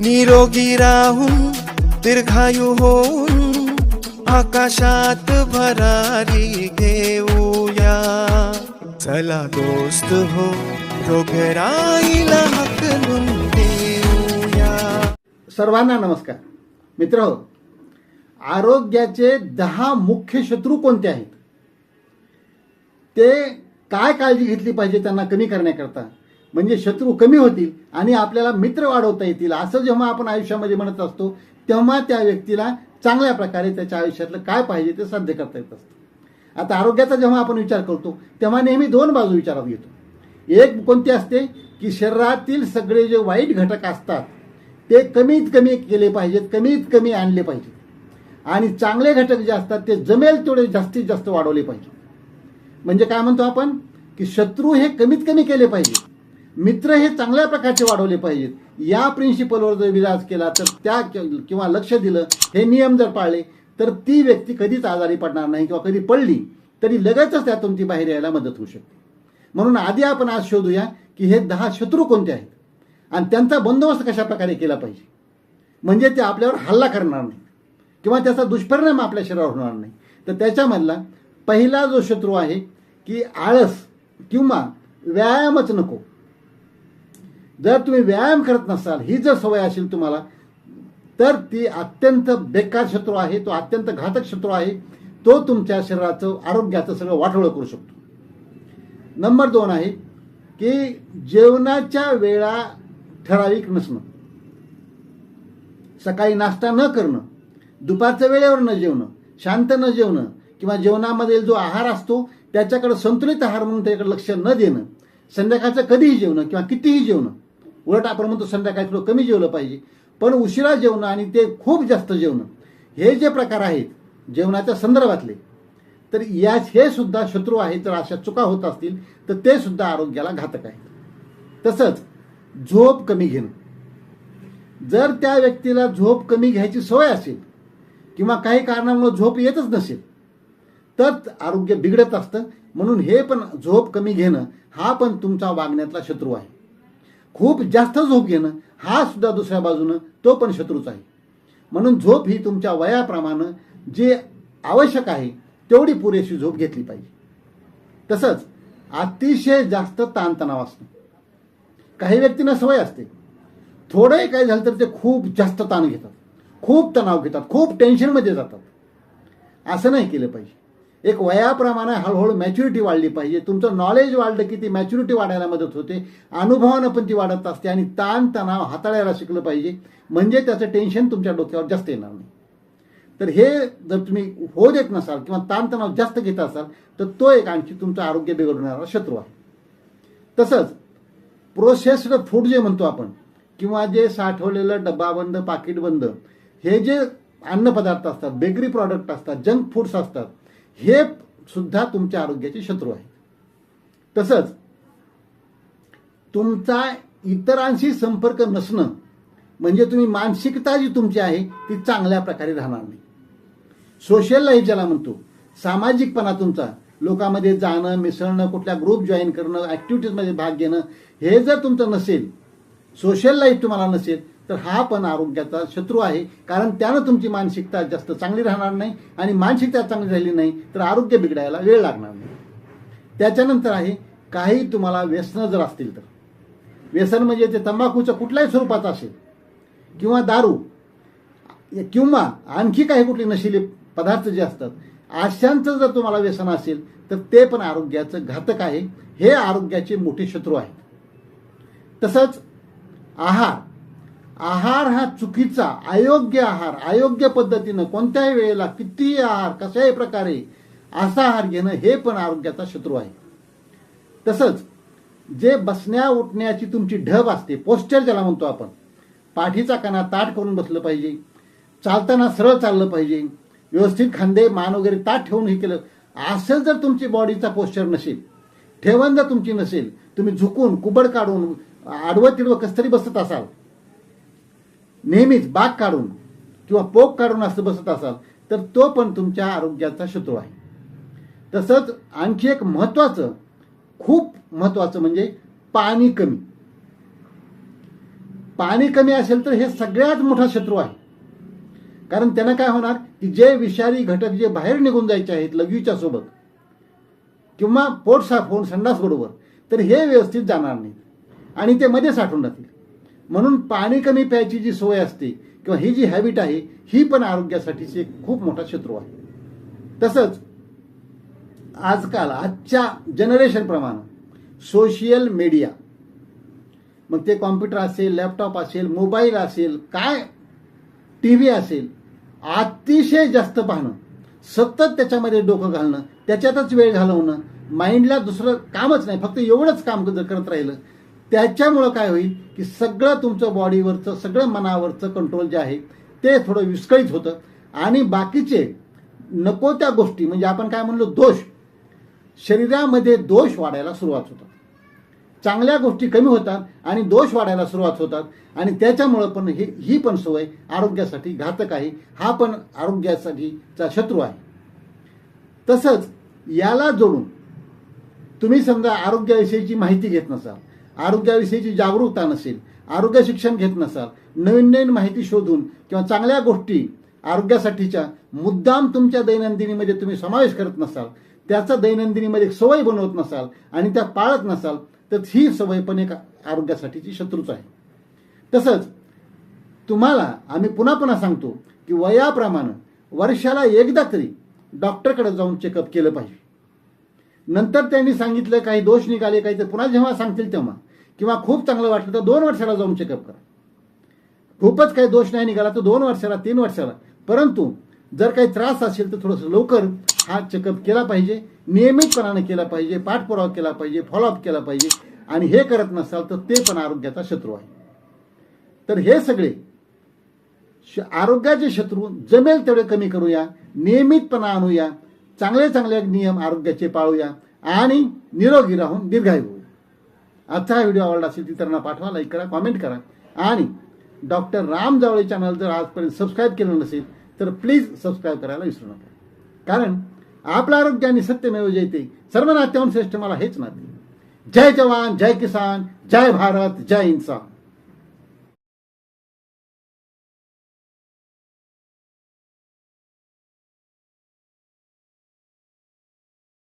निरोगी राहून दीर्घायू होऊन आकाशात भरारी घेऊया. चला दोस्त हो रोगराईला हकलून देऊया. सर्वांना नमस्कार. मित्र हो, आरोग्याचे दहा मुख्य शत्रू कोणते आहेत? ते काय काळजी घेतली पाहिजे त्यांना कमी करण्याकरता? म्हणजे शत्रू कमी होतील आणि आपल्याला मित्र वाढवता येतील. असं जेव्हा आपण आयुष्यामध्ये म्हणत असतो तेव्हा त्या व्यक्तीला चांगल्या प्रकारे त्याच्या आयुष्यातलं काय पाहिजे ते साध्य करता येत असतं. आता आरोग्याचा जेव्हा आपण विचार करतो तेव्हा नेहमी दोन बाजू विचारात घेतो. एक कोणती असते की शरीरातील सगळे जे वाईट घटक असतात ते कमीत कमी केले पाहिजेत कमीत कमी आणले पाहिजेत. आणि चांगले घटक जे असतात ते जमेल तेवढे जास्तीत जास्त वाढवले पाहिजे म्हणजे काय म्हणतो आपण? की शत्रू हे कमीत कमी केले पाहिजे मित्र हे चांगल्या प्रकारचे वाढवले पाहिजेत. या प्रिन्सिपलवर जर विराज केला तर त्या किंवा लक्ष दिलं हे नियम जर पाळले तर ती व्यक्ती कधीच आजारी पडणार नाही किंवा कधी पडली तरी लगेचच त्यातून ती बाहेर यायला मदत होऊ शकते. म्हणून आधी आपण आज शोधूया की हे दहा शत्रू कोणते आहेत? आणि त्यांचा बंदोबस्त कशा प्रकारे केला पाहिजे? म्हणजे ते आपल्यावर हल्ला करणार नाही. किंवा त्याचा दुष्परिणाम आपल्या शरीरावर होणार नाही. तर त्याच्यामधला पहिला जो शत्रू आहे की आळस किंवा व्यायामच नको. जर तुम्ही व्यायाम करत नसाल ही जर सवय असेल तुम्हाला तर ती अत्यंत बेकार शत्रू आहे तो अत्यंत घातक शत्रू आहे तो तुमच्या शरीराचं आरोग्याचं सगळं वाटोळं करू शकतो. नंबर दोन आहे की जेवणाच्या वेळा ठराविक नसणं. सकाळी नाश्ता न करणं दुपारच्या वेळेवर न जेवणं शांत न जेवणं किंवा जेवणामध्ये जो आहार असतो त्याच्याकडे संतुलित आहार म्हणून त्याच्याकडे लक्ष न देणं संध्याकाळचं कधीही जेवणं किंवा कितीही जेवणं उलट आपण म्हणतो संध्याकाळी थोडं कमी जेवलं पाहिजे. पण उशिरा जेवणं आणि ते खूप जास्त जेवणं हे जे प्रकार आहेत जेवणाच्या संदर्भातले तर या हे सुद्धा शत्रू आहेत जर अशा चुका होत असतील तर ते सुद्धा आरोग्याला घातक आहेत. तसंच झोप कमी घेणं. जर त्या व्यक्तीला झोप कमी घ्यायची सवय असेल किंवा काही कारणामुळे झोप येतच नसेल तर आरोग्य बिघडत असतं. म्हणून हे पण झोप कमी घेणं हा पण तुमचा वागण्यातला शत्रू आहे. खूप जास्त झोप घेणं हा सुद्धा दुसऱ्या बाजूनं तो पण शत्रूच आहे. म्हणून झोप ही तुमच्या वयाप्रमाणे जे आवश्यक आहे तेवढी पुरेशी झोप घेतली पाहिजे. तसंच अतिशय जास्त ताणतणाव असणं काही व्यक्तींना सवय असते. थोडंही काही झालं तर ते खूप जास्त ताण घेतात. खूप तणाव घेतात. खूप टेन्शनमध्ये जातात. असं नाही केलं पाहिजे. एक वयाप्रमाणे हळूहळू मॅच्युरिटी वाढली पाहिजे. तुमचं नॉलेज वाढलं की ती मॅच्युरिटी वाढायला मदत होते. अनुभवानं पण ती वाढत असते आणि ताणतणाव हाताळायला शिकलं पाहिजे. म्हणजे त्याचं टेन्शन तुमच्या डोक्यावर जास्त येणार नाही. तर हे जर तुम्ही हो देत नसाल किंवा ताणतणाव जास्त घेत असाल तर तो एक आणखी तुमचं आरोग्य बिघडवणारा शत्रू आहे. तसंच प्रोसेस्ड फूड जे म्हणतो आपण किंवा जे साठवलेलं डब्बाबंद पाकिटबंद हे जे अन्नपदार्थ असतात बेकरी प्रॉडक्ट असतात जंक फूड्स असतात हे सुद्धा तुमच्या आरोग्याचे शत्रू आहेत तसंच तुमचा इतरांशी संपर्क नसणं म्हणजे तुम्ही मानसिकता जी तुमची आहे ती चांगल्या प्रकारे राहणार नाही. सोशल लाईफ ज्याला म्हणतो सामाजिकपणा तुमचा लोकांमध्ये जाणं मिसळणं कुठल्या ग्रुप जॉईन करणं ॲक्टिव्हिटीजमध्ये भाग घेणं हे जर तुमचं नसेल सोशल लाईफ तुम्हाला नसेल तर हा पण आरोग्याचा शत्रू आहे. कारण त्यानं तुमची मानसिकता जास्त चांगली राहणार नाही आणि मानसिकता चांगली राहिली नाही तर आरोग्य बिघडायला वेळ लागणार नाही. त्याच्यानंतर आहे काही तुम्हाला व्यसनं जर असतील तर. व्यसन म्हणजे ते तंबाखूचं कुठल्याही स्वरूपाचं असेल किंवा दारू किंवा आणखी काही कुठले नशिली पदार्थ जे असतात अशांचं जर तुम्हाला व्यसन असेल तर ते पण आरोग्याचं घातक आहे. हे आरोग्याचे मोठे शत्रू आहेत. तसंच आहार आहार हा चुकीचा अयोग्य आहार अयोग्य पद्धतीनं कोणत्याही वेळेला कितीही आहार कशाही प्रकारे असा आहार घेणं हे पण आरोग्याचा शत्रू आहे. तसंच जे बसण्या उठण्याची तुमची ढब असते पोस्चर ज्याला म्हणतो आपण पाठीचा कणा ताट करून बसलं पाहिजे चालताना सरळ चाललं पाहिजे व्यवस्थित खांदे मान वगैरे ताट ठेवून हे केलं असं जर तुमची बॉडीचा पोस्चर नसेल ठेवण जर तुमची नसेल तुम्ही झुकून कुबड काढून आडवं तिडवं कसतरी बसत असाल नेहमीच बाग काढून किंवा पोक काढून असं बसत असाल तर तो पण तुमच्या आरोग्याचा शत्रू आहे. तसंच आणखी एक महत्वाचं खूप महत्वाचं म्हणजे पाणी कमी. पाणी कमी असेल तर हे सगळ्यात मोठा शत्रू आहे. कारण त्यांना काय होणार की जे विषारी घटक जे बाहेर निघून जायचे आहेत लघवीच्या सोबत किंवा पोट साफ होऊन संडास बरोबर तर हे व्यवस्थित जाणार नाहीत. आणि ते मध्ये साठून राहतील. म्हणून पाणी कमी प्यायची जी सोय असते किंवा ही जी हॅबिट आहे ही पण आरोग्यासाठीची एक खूप मोठा शत्रू आहे. तसंच आजकाल आजच्या जनरेशनप्रमाणे सोशियल मीडिया मग ते कॉम्प्युटर असेल लॅपटॉप असेल मोबाईल असेल काय टी व्ही असेल अतिशय जास्त पाहणं सतत त्याच्यामध्ये डोकं घालणं त्याच्यातच वेळ घालवणं माइंडला दुसरं कामच नाही फक्त एवढंच काम जर करत राहिलं त्याच्यामुळं काय होईल की सगळं तुमचं बॉडीवरचं सगळं मनावरचं कंट्रोल जे आहे ते थोडं विस्कळीत होतं. आणि बाकीचे नको त्या गोष्टी म्हणजे आपण काय म्हणलो दोष. शरीरामध्ये दोष वाढायला सुरुवात होतात. चांगल्या गोष्टी कमी होतात आणि दोष वाढायला सुरुवात होतात. आणि त्याच्यामुळं पण ही ही पण सवय आरोग्यासाठी घातक आहे. हा पण आरोग्यासाठीचा शत्रू आहे. तसंच याला जोडून तुम्ही समजा आरोग्याविषयीची माहिती घेत नसाल आरोग्याविषयीची जागरूकता नसेल आरोग्य शिक्षण घेत नसाल नवीन नवीन माहिती शोधून किंवा चांगल्या गोष्टी आरोग्यासाठीच्या मुद्दाम तुमच्या दैनंदिनीमध्ये तुम्ही समावेश करत नसाल त्याचा दैनंदिनीमध्ये सवय बनवत नसाल आणि त्या पाळत नसाल तर ही सवय पण एक आरोग्यासाठीची शत्रूच आहे. तसंच तुम्हाला आम्ही पुन्हा पुन्हा सांगतो की वयाप्रमाणे वर्षाला एकदा तरी डॉक्टरकडे जाऊन चेकअप केलं पाहिजे. नंतर त्यांनी सांगितलं काही दोष निघाले काही तर पुन्हा जेव्हा सांगतील तेव्हा. किंवा खूप चांगलं वाटलं तर दोन वर्षाला जाऊन चेकअप करा. खूपच काही दोष नाही निघाला तर दोन वर्षाला तीन वर्षाला. परंतु जर काही त्रास असेल तर थोडंसं लवकर हा चेकअप केला पाहिजे. नियमितपणानं केला पाहिजे पाठपुरावा केला पाहिजे फॉलोअप केला पाहिजे. आणि हे करत नसाल तर ते पण आरोग्याचा शत्रू आहे. तर हे सगळे श- आरोग्याचे शत्रू जमेल तेवढे कमी करूया नियमितपणा आणूया. चांगले चांगले नियम आरोग्याचे पाळूया आणि निरोगी राहून दीर्घायू होऊ. आजचा हा व्हिडिओ आवडला असेल इतरांना पाठवा लाईक करा कॉमेंट करा. आणि डॉक्टर राम जावळे चॅनल जर आजपर्यंत सबस्क्राईब केलं नसेल तर प्लीज सबस्क्राईब करायला विसरू नका. कारण आपलं आरोग्य आणि सत्यमेव जयते सर्व नात्याहून श्रेष्ठ मला हेच नाते. जय जवान जय किसान जय भारत जय इन्सान